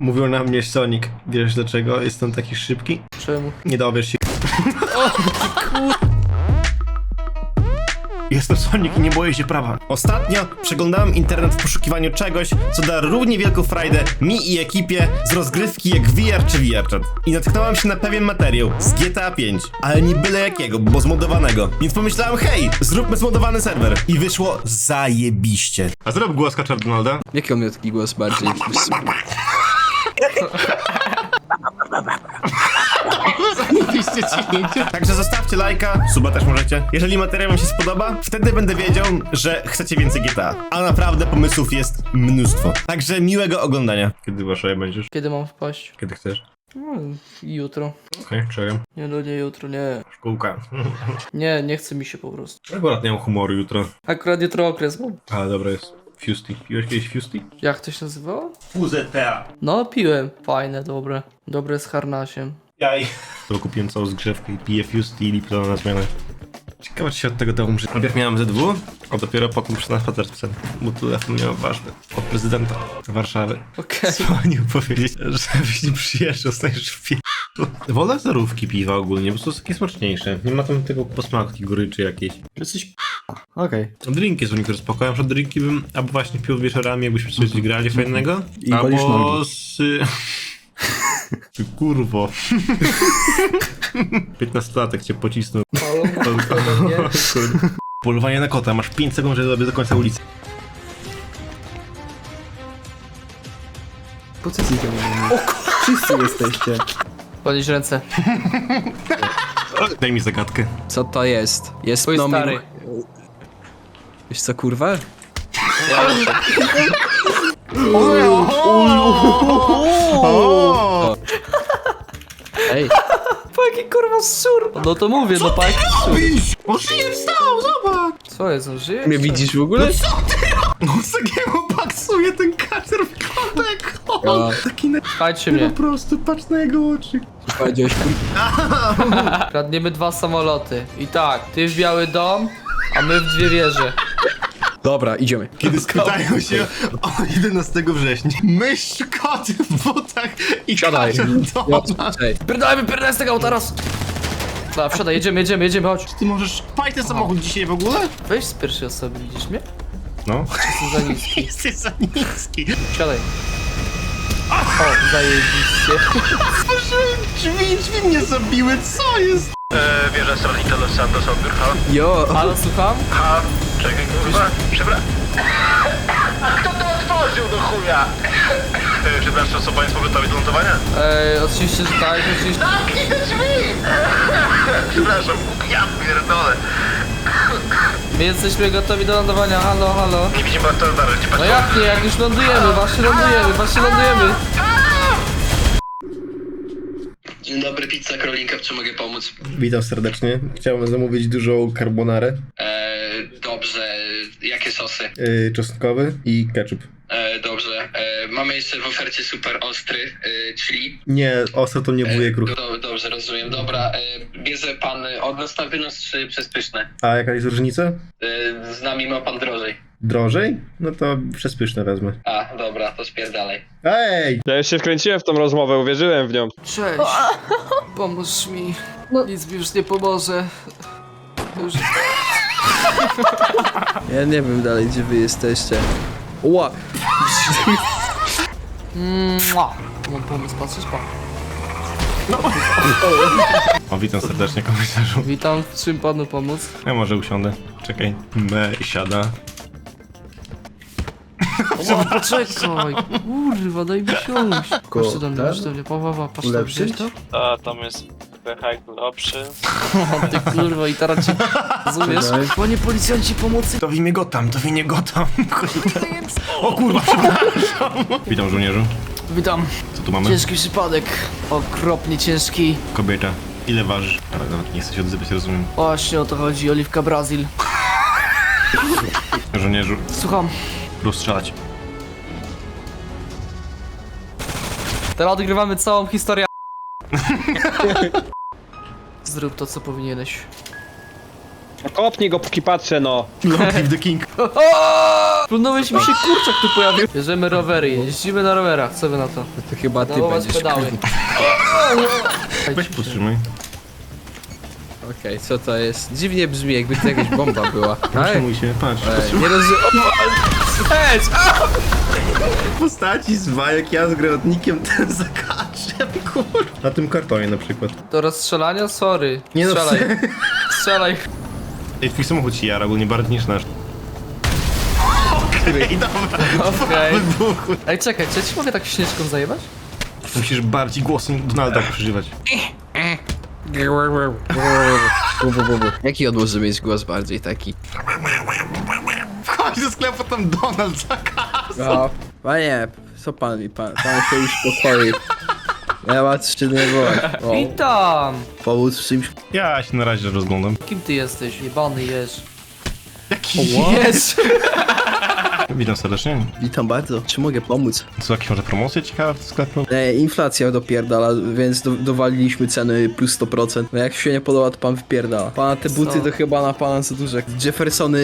Mówił na mnie Sonic. Wiesz dlaczego jestem taki szybki? Czemu? Nie dowiesz się. Jestem Sonic i nie boję się prawa. Ostatnio przeglądałem internet w poszukiwaniu czegoś, co da równie wielką frajdę mi i ekipie z rozgrywki jak VR czy VRChat. I natknąłem się na pewien materiał z GTA 5, ale nie byle jakiego, bo zmodowanego. Więc pomyślałem, hej, zróbmy zmodowany serwer. I wyszło zajebiście. A zrób głos Donalda. Jaki on miał taki głos bardziej? Także zostawcie lajka, suba też możecie. Jeżeli materiał wam się spodoba, wtedy będę wiedział, że chcecie więcej GTA. A naprawdę pomysłów jest mnóstwo. Także miłego oglądania. Kiedy wasza będziesz? Kiedy mam wpaść? Kiedy chcesz? No, jutro. Okej, okay, czekam. Nie, no nie jutro, nie. Szkółka. Nie, nie chce mi się po prostu. Akurat nie mam humoru jutro. Akurat jutro okres mam. Ale dobra jest. Fusty. Piłeś kiedyś Fusty? Jak to się nazywało? FUZTA. No, piłem. Fajne, dobre. Dobre z harnasiem. Jaj. To kupiłem całą zgrzewkę i piję Fusty i Liptona na zmianę. Ciekawe, czy się od tego da umrzeć. Najpierw miałem ZW, a dopiero potem przyszedł na spacer z psem, bo telefon miał ważny. Od prezydenta Warszawy. Okej. Dzwonił powiedzieć, żebyś nie przyjeżdżał, stajesz w pie... Wolę zarówki piwa ogólnie, bo są takie smaczniejsze. Nie ma tam tego posmaku, goryczy jakiejś. Jesteś Okej. Drinki są niektóre spoko, ja na przykład drinki bym albo właśnie pił wieczorami, jakbyśmy coś grali fajnego, I albo nogi. z... Ty kurwo. 15-latek cię pocisnął. Polowanie na kota, masz 5 sekund, żeby dobiec do końca ulicy. Po co znikam Wszyscy jesteście. Podnieś ręce. Daj mi zagadkę. Co to jest? Jest Twój nomin... stary. Wiesz co, kurwa? Ej, Po jaki kurwa sur! No to mówię, no pa jaki sur. On żyje, wstał, zobacz! Co jest, on żyje? mnie widzisz w ogóle? On takiego paksuje ten kacer w kotek! Ja. Taki na... Słuchajcie Po mnie. prostu, patrz na jego oczy. Powiedziałeś kurwa? Kradniemy dwa samoloty. I tak, ty w Biały Dom, a my w dwie wieże. Dobra, idziemy. Kiedy spytają się o 11 września. Mysz, koty w butach i Siadaj. kacer doma. Ej, Pierdolamy, pierdolamy z tego auta, raz! Dobra, wsiadaj, jedziemy, jedziemy, jedziemy, chodź. Ty możesz paj ten samochód dzisiaj w ogóle? Weź z pierwszej osoby, widzisz mnie? No. Jestem za niski. Jesteś za niski. Siadaj. O, zajebiście. Otworzyłem drzwi, drzwi mnie zabiły, co jest? E, wieża Solito Los Santos odbiór, jo, Halo, słucham? Ha, czekaj kurwa, przepraszam. A kto to otworzył do chuja? E, przepraszam, są państwo gotowi do lądowania? Eee, oczywiście, że tak, oczywiście. Zamknij te drzwi! Przepraszam, ja pierdolę. My jesteśmy gotowi do lądowania, halo, halo. Nie widzimy Bartolda, gdzie No patrzę? jak nie, jak już lądujemy, właśnie lądujemy, właśnie lądujemy. Dzień dobry, pizza Karolinka, w czym mogę pomóc? Witam serdecznie. Chciałbym zamówić dużą carbonarę, Eee, dobrze, jakie sosy? yy, czosnkowy i ketchup. Eee, dobrze, eee, mamy jeszcze w ofercie super ostry, eee, chili. Nie, ostro to nie wujek ruch. Do, dobrze, rozumiem, dobra. Eee, bierze pan od nas na wynos czy przez pyszne? A jaka jest różnica? Eee, z nami ma pan drożej. Drożej? No to przez pyszne wezmę. A, dobra, to spierdalaj. Ej! Ja już się wkręciłem w tą rozmowę, uwierzyłem w nią. Cześć. Pomóż mi. Nic mi już nie pomoże. Już... ja nie wiem dalej, gdzie wy jesteście. Ła, Mua. Mam pomysł, patrzysz pa. O, witam serdecznie komisarzu. Witam, w czym panu pomóc? Ja może usiądę. Czekaj. Me siada. O, poczekaj, kurwa, daj mi siąść. Patrz do mnie, patrz do mnie, pa, pa, pa, patrz tam, Ulepszyć? widzisz to? A, tam jest wehajk lepszy. O, ty kurwa, i teraz cię rozumiesz? Panie policjanci, pomocy! To w imię Gotham, to w imię Gotham. O kurwa, przepraszam. Witam żołnierzu. Witam. Co tu mamy? Ciężki przypadek. Okropnie ciężki. Kobieta. Ile ważysz? Ale nawet nie chcę się odzywać, rozumiem. Właśnie o to chodzi, Oliwka Brazil. Żołnierzu, Słucham. rozstrzelać. Teraz odgrywamy całą historię. Zrób to, co powinieneś. Kopnij go póki patrzę, no. Long live the king. Plunąłeś mi się kurczak tu pojawił. Bierzemy rowery, jeździmy na rowerach, co wy na to? To chyba ty Dałować będziesz. pedały. Weź podtrzymaj. Okej, co to jest? Dziwnie brzmi, jakby to jakaś bomba była. Zatrzymaj się, patrz. Ej, nie rozumiem. Hej! Postaci z bajek, ja z granatnikiem, ten za kaczem, kur... Na tym kartonie na przykład. Do rozstrzelania? Sorry. Nie no, Strzelaj. Strzelaj. Ej, twój samochód ci jara, ogólnie bardziej niż nasz. Okej, dobra. Okej. Wybuchły. Ej, czekaj, czy ja ci mogę tak śnieżką zajebać? Musisz bardziej głosem Donalda przeżywać. Jaki on może mieć głos bardziej taki? Wchodź do sklepu, tam Donald za kasą. No. Panie, co pan mi, pan, pan się uspokoi. Ja się denerwować. O, Witam! w czymś. Ja się na razie rozglądam. Kim ty jesteś? Jebany jesz. Jaki Jesz! Witam serdecznie. Witam bardzo. Czy mogę pomóc? Są jakieś może promocje ciekawe w sklepie? E, inflacja dopierdala, więc do, dowaliliśmy ceny plus 100%. No jak się nie podoba, to pan wypierdala. Pana te buty Co? to chyba na pana za duże. Jeffersony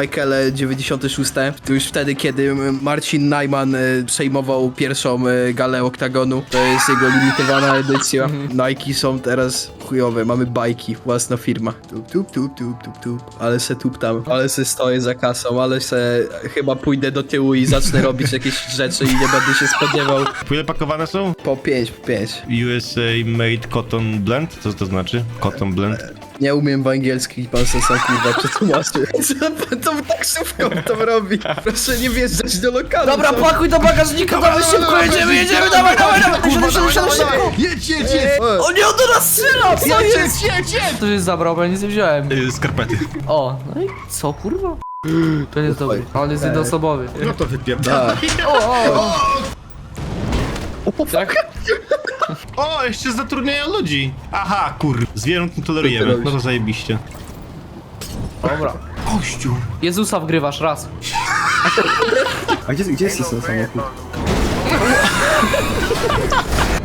Michaele 96, to już wtedy, kiedy Marcin Najman e, przejmował pierwszą e, galę oktagonu. To jest jego limitowana edycja. Nike są teraz chujowe, mamy bajki, własna firma. Tup, tup, tup, tup, tup, tup. Ale se tup tam, ale se stoję za kasą, ale se chyba pójdę do tyłu i zacznę robić jakieś rzeczy i nie będę się spodziewał. Po ile pakowane są? Po 5, po 5. USA Made Cotton Blend? Co to znaczy? Cotton Blend? Nie umiem w angielski, pan se sam kurwa przetłumaczy. Co pan tą taksówką to robi? Proszę nie wjeżdżać do lokalu. Dobra, co? pakuj do bagażnika, dawaj szybko, jedziemy, jedziemy, dawaj, dawaj, dawaj, siadaj, siadaj, siadaj, szybko! Jedź, jedź, jedź! O nie, on do nas strzela, co jest? To się zabrał, bo ja nic nie wziąłem. Skarpety. O, no i co, kurwa? To nie jest dobry, on jest jednoosobowy. No to wypierdala. O, o, o. Tak? O, jeszcze zatrudniają ludzi. Aha, kur... Zwierząt nie tolerujemy. No to zajebiście. Dobra. Kościół. Jezusa wgrywasz, raz. A gdzie, gdzie jest ten samochód?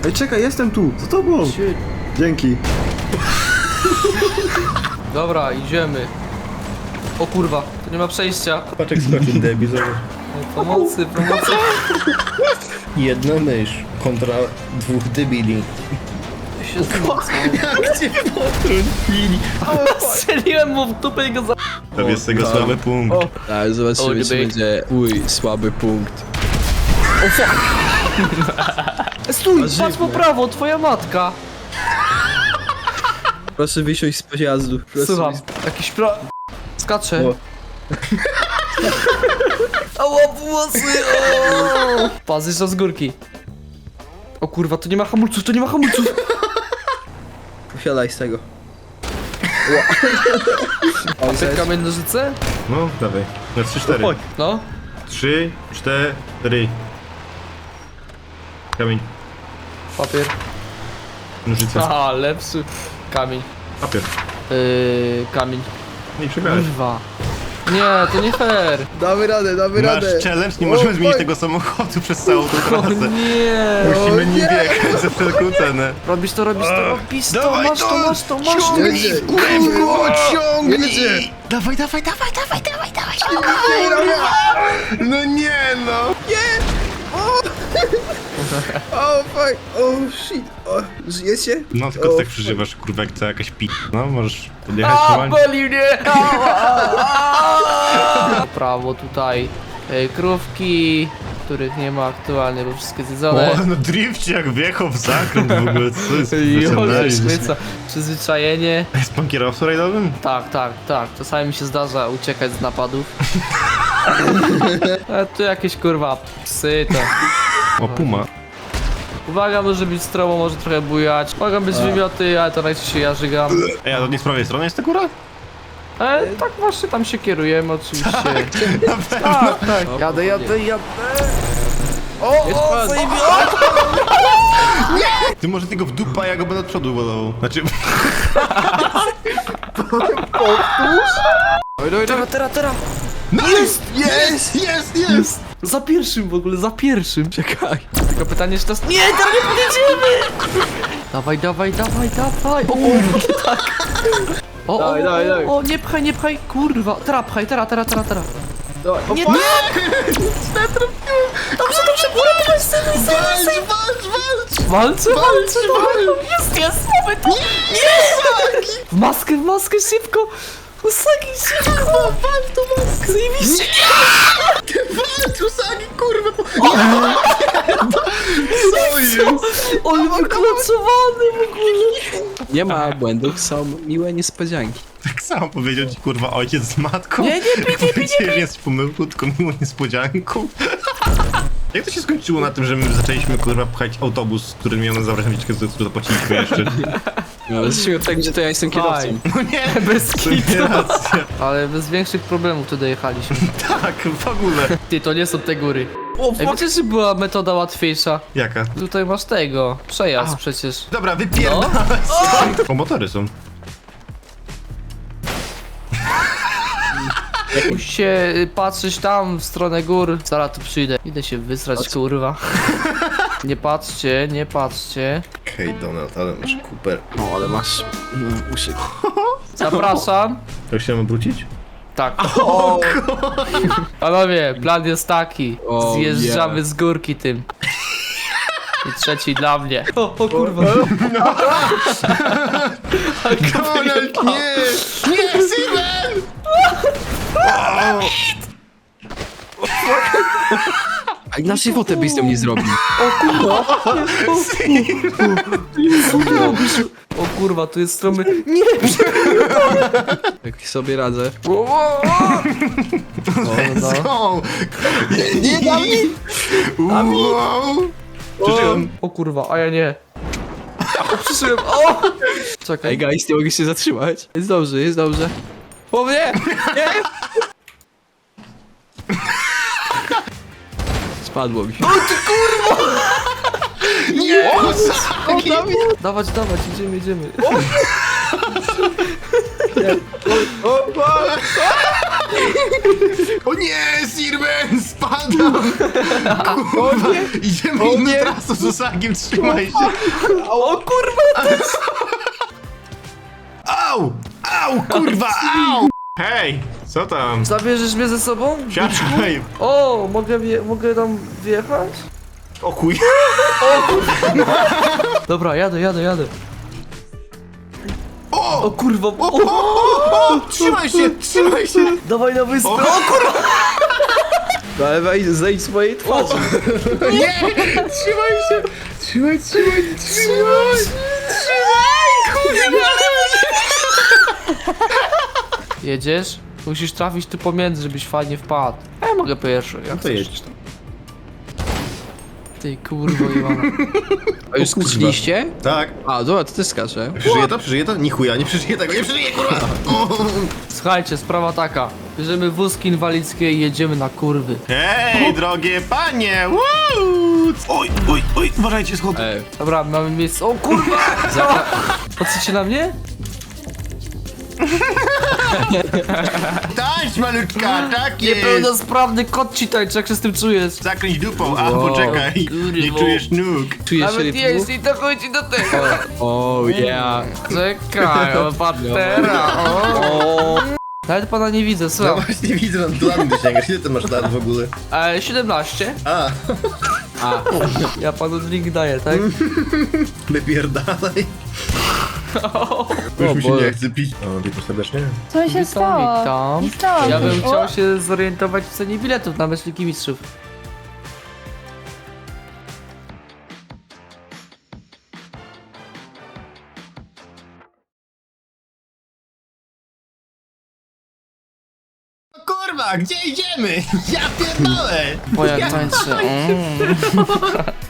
Ej, czekaj, jestem tu! Za tobą! Dzięki. Dobra, idziemy. O kurwa, tu nie ma przejścia. Patrz jak skoczył debil, zobacz. Pomocy, pomocy. Jedna mysz kontra dwóch debili. się Gdzie potrącili? Strzeliłem mu w dupę i go za... To jest tego tak. słaby punkt. O. Tak, O, zobaczymy, czy będzie mój słaby punkt. Stój, A patrz po prawo, twoja matka. Proszę wysiąść z pojazdu. Proszę Słucham, jakiś pro... Skacze. O. Ała, pomocy! o! Pas, jeszcze z górki. O kurwa, tu nie ma hamulców, tu nie ma hamulców! Posiadaj z tego. Papier, kamień, nożyce? No, dawaj. Na 3-4. No. 3, 4. Kamień. Papier. Nożyce. Aha, lepszy. Kamień. Papier. Yy, kamień. Nie przegrałeś. Kurwa. Nie, to nie fair. Damy radę, damy Nasz radę. challenge, nie O, możemy zmienić fuck. tego samochodu przez całą tą O trasę. nie. Musimy nim nie. biegać za wszelką cenę. Robisz to, robisz to, robisz to, masz to, masz to, masz to. Jedzie. Ciągnij! Jedzie. Dawaj, dawaj, dawaj, dawaj, dawaj, dawaj! No nie no! O fuck, o shit. O, żyjecie? No tylko ty tak przeżywasz, kurwa, jak to jakaś pi... No, możesz podjechać A, normalnie. boli mnie! Ała, ała. Prawo tutaj. e, Krówki, których nie ma aktualnie, bo wszystkie zjedzone. O, no drifcie jak wjechał w zakręt w ogóle, co jest Jole, szmyca. Przyzwyczajenie. Jest pan kierowcą rajdowym? Tak, tak, tak. Czasami mi się zdarza uciekać z napadów. A tu jakieś kurwa psy to. O, puma. Uwaga, może być stromo, może trochę bujać. Mogą być wymioty, ale to najczęściej ja żygam. Ej, a to nie z prawej strony jest ta góra? E, tak właśnie tam się kierujemy oczywiście. Tak, tak. Jadę, jadę, jadę. O, o, zajebie- Ty może tego w dupa, ja go będę od przodu wodował. Znaczy... Teraz, teraz, teraz. Jest! Jest! Jest! Jest! Za pierwszym w ogóle, za pierwszym. Czekaj. Tylko pytanie, czy teraz... Nie, teraz nie podjedziemy! Dawaj, dawaj, dawaj, dawaj. O kurwa, nie tak. O, o, Dawaj, dawaj, o, dawaj. o, nie pchaj, nie pchaj, kurwa. Teraz pchaj, teraz, teraz, teraz, teraz. Nie, nie! Dobrze, dobrze, uratowaj syny, syny, syny! Walczę, walczę, walczę! Jest, jest, mamy to! Nie! W maskę, w maskę, szybko! Usagi, szybko! Wal w tą maskę! Zajebiście! Walcz, Usagi, kurwa! On ma klocowany w ogóle! Nie ma błędów, są miłe niespodzianki. Tak samo powiedział ci kurwa ojciec z matką. Nie, nie, pij, nie, pij, nie, Powiedziałeś, że jest pomyłką, tylko miłą niespodzianką. Jak to się skończyło na tym, że my zaczęliśmy kurwa pchać autobus, który miał na wycieczkę, za który zapłaciliśmy jeszcze? No, zacznijmy od tego, że to ja jestem kierowcą. No nie, Bez racja. Ale bez większych problemów tu dojechaliśmy. Tak, w ogóle. Ty, to nie są te góry. Ej, wiecie, że była metoda łatwiejsza? Jaka? Tutaj masz tego, przejazd przecież. Dobra, wypierdalaj no. O, motory są. Musicie y, patrzeć tam w stronę gór. Zaraz tu przyjdę. Idę się wysrać, kurwa. Nie patrzcie, nie patrzcie. Hej Donald, ale masz Cooper. No, ale masz mm, uszy. Zapraszam. Jak się mam wrócić? Tak. Panowie, plan jest taki. O, Zjeżdżamy yeah. z górki tym. I trzeci dla mnie. O, o kurwa. Donald, nie! Nie, Steven! A inaczej fotę byś z nią nie zrobił. O kurwa, tu jest stromy. Nie! Jak sobie radzę. O, o, o. no. Co? Nie, nie! Wow! Przeżyłem. O kurwa, a ja nie. O, przyszedłem, o! Czekaj. Ej, guys, nie mogę się zatrzymać. Jest dobrze, jest dobrze. O nie! Nie! Spadło mi. Nie! Dawać, dawać, idziemy, idziemy. O nie, Sirben, spadam! Kurwa, idziemy inną trasą z Osagiem, trzymaj się! O kurwa! Au! Au, kurwa, au! Hej, co tam? Zabierzesz mnie ze sobą? Siadaj! O, mogę, wje- mogę tam wjechać? O chuj! Dobra, jadę, jadę, jadę. O! O kurwa, O, o, o, o, trzymaj się, trzymaj się! dawaj na wyspę. O, Dawaj, zejdź z mojej twarzy. Nie! Trzymaj się! Trzymaj, trzymaj, trzymaj! Trzymaj, kurwa! Jedziesz? Musisz trafić tu pomiędzy, żebyś fajnie wpadł. A ja mogę pierwszy, jak No to chcesz. jedź. Ty kurwo Iwana. A już skoczyliście? Tak. A, dobra, to też skaczę. Przeżyje to? Przeżyje to? Nie chuja, nie przeżyje tego, nie przeżyje, kurwa! O. Słuchajcie, sprawa taka. Bierzemy wózki inwalidzkie i jedziemy na kurwy. Hej, drogie panie! Woo! Oj, oj, oj, uważajcie, schody. Ej, Dobra, mamy miejsce. O kurwa! Patrzycie na mnie? Tańcz, malutka, tak jest! Niepełnosprawny kot ci tańczy, jak się z tym czujesz? Zakręć dupą, a poczekaj, nie kurwo. czujesz nóg. czujesz Nawet rytmu? jeśli to chodzi do tego. O, yeah. Czekaj, o patera, o. Nawet pana nie widzę, słucham. właśnie widzę, na plan sięgasz. Ile ty masz lat w ogóle? E, 17. A, A, Ja panu link daję, tak? wypierdalaj. Już mi się nie chce pić. O, witam serdecznie. Co się Witam, stało? witam. Nie stało Ja bym chciał się zorientować w cenie biletów na myśliki mistrzów. Kurwa, gdzie idziemy? Ja pierdolę! Bo jak tańczy. Mm.